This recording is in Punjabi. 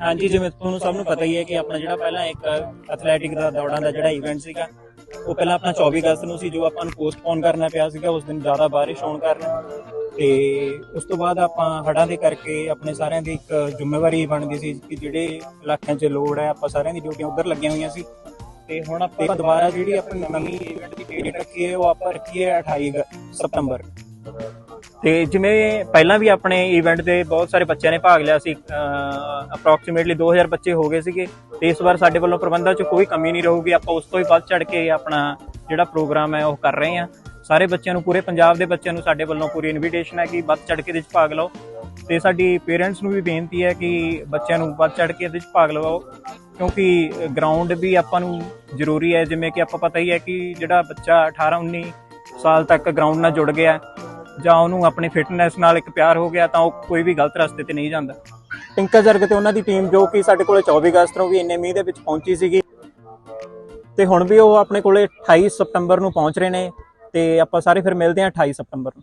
ਹਾਂਜੀ, ਜਿਵੇਂ ਤੁਹਾਨੂੰ ਸਭ ਨੂੰ ਪਤਾ ਹੀ ਹੈ ਕਿ ਆਪਣਾ ਜਿਹੜਾ ਪਹਿਲਾਂ ਇੱਕ ਐਥਲੈਟਿਕ ਦਾ ਦੌੜਾਂ ਦਾ ਜਿਹੜਾ ਇਵੈਂਟ ਸੀਗਾ, ਉਹ ਪਹਿਲਾਂ ਆਪਣਾ 24 ਅਗਸਤ ਨੂੰ ਸੀ, ਜੋ ਆਪਾਂ ਨੂੰ ਪੋਸਟਪੋਨ ਕਰਨਾ ਪਿਆ ਸੀਗਾ, ਉਸ ਦਿਨ ਜ਼ਿਆਦਾ ਬਾਰਿਸ਼ ਹੋਣ ਕਾਰਨ। ਤੇ ਉਸ ਤੋਂ ਬਾਅਦ ਆਪਾਂ ਹੜਾਂ ਦੇ ਕਰਕੇ ਆਪਣੇ ਸਾਰਿਆਂ ਦੀ ਇੱਕ ਜ਼ਿੰਮੇਵਾਰੀ ਬਣ ਗਈ ਸੀ ਕਿ ਜਿਹੜੇ ਇਲਾਕਿਆਂ 'ਚ ਲੋੜ ਹੈ, ਆਪਾਂ ਸਾਰਿਆਂ ਦੀ ਡਿਊਟੀਆਂ ਉਧਰ ਲੱਗੀਆਂ ਹੋਈਆਂ ਸੀ। ਤੇ ਹੁਣ ਆਪਾਂ ਦੁਬਾਰਾ ਜਿਹੜੀ ਆਪਣੀ ਨਵੀਂ ਇਵੈਂਟ ਦੀ ਡੇਟ ਰੱਖੀ ਹੈ, ਉਹ ਆਪਾਂ ਰੱਖੀ ਹੈ 28 ਸਤੰਬਰ। ਤੇ ਜਿਵੇਂ ਪਹਿਲਾਂ ਵੀ ਆਪਣੇ ਇਵੈਂਟ ਦੇ ਬਹੁਤ ਸਾਰੇ ਬੱਚਿਆਂ ਨੇ ਭਾਗ ਲਿਆ ਸੀ ਅਪਰੋਕਸੀਮੇਟਲੀ 2000 ਬੱਚੇ ਹੋ ਗਏ ਸੀਗੇ, ਤੇ ਇਸ ਵਾਰ ਸਾਡੇ ਵੱਲੋਂ ਪ੍ਰਬੰਧਾਂ 'ਚ ਕੋਈ ਕਮੀ ਨਹੀਂ ਰਹੂਗੀ, ਆਪਾਂ ਉਸ ਤੋਂ ਹੀ ਵੱਧ ਚੜ ਕੇ ਆਪਣਾ ਜਿਹੜਾ ਪ੍ਰੋਗਰਾਮ ਹੈ ਉਹ ਕਰ ਰਹੇ ਹਾਂ। ਸਾਰੇ ਬੱਚਿਆਂ ਨੂੰ, ਪੂਰੇ ਪੰਜਾਬ ਦੇ ਬੱਚਿਆਂ ਨੂੰ ਸਾਡੇ ਵੱਲੋਂ ਪੂਰੀ ਇਨਵੀਟੇਸ਼ਨ ਹੈ ਕਿ ਵੱਧ ਚੜ ਕੇ ਇਹਦੇ 'ਚ ਭਾਗ ਲਓ। ਤੇ ਸਾਡੀ ਪੇਰੈਂਟਸ ਨੂੰ ਵੀ ਬੇਨਤੀ ਹੈ ਕਿ ਬੱਚਿਆਂ ਨੂੰ ਵੱਧ ਚੜ ਕੇ ਇਹਦੇ 'ਚ ਭਾਗ ਲਵਾਓ, ਕਿਉਂਕਿ ਗਰਾਊਂਡ ਵੀ ਆਪਾਂ ਨੂੰ ਜ਼ਰੂਰੀ ਹੈ। ਜਿਵੇਂ ਕਿ ਆਪਾਂ ਪਤਾ ਹੀ ਹੈ ਕਿ ਜਿਹੜਾ ਬੱਚਾ 18 19 ਸਾਲ ਤੱਕ ਗਰਾਊਂਡ ਨਾਲ ਜੁੜ ਗਿਆ ਜਾਂ ਉਹਨੂੰ ਆਪਣੀ ਫਿਟਨੈਸ ਨਾਲ ਇੱਕ ਪਿਆਰ ਹੋ ਗਿਆ ਤਾਂ ਉਹ ਕੋਈ ਵੀ ਗਲਤ ਰਸਤੇ ਤੇ ਨਹੀਂ ਜਾਂਦਾ। ਪਿੰਕਾ ਜਰਗ ਤੇ ਉਹਨਾਂ ਦੀ ਟੀਮ ਜੋ ਕਿ ਸਾਡੇ ਕੋਲੇ 24 ਅਗਸਤ ਨੂੰ ਵੀ ਇੰਨੇ ਮੀਂਹ ਦੇ ਵਿੱਚ ਪਹੁੰਚੀ ਸੀਗੀ, ਤੇ ਹੁਣ ਵੀ ਉਹ ਆਪਣੇ ਕੋਲੇ 28 ਸਤੰਬਰ ਨੂੰ ਪਹੁੰਚ ਰਹੇ ਨੇ, ਤੇ ਆਪਾਂ ਸਾਰੇ ਫਿਰ ਮਿਲਦੇ ਹਾਂ 28 ਸਤੰਬਰ ਨੂੰ।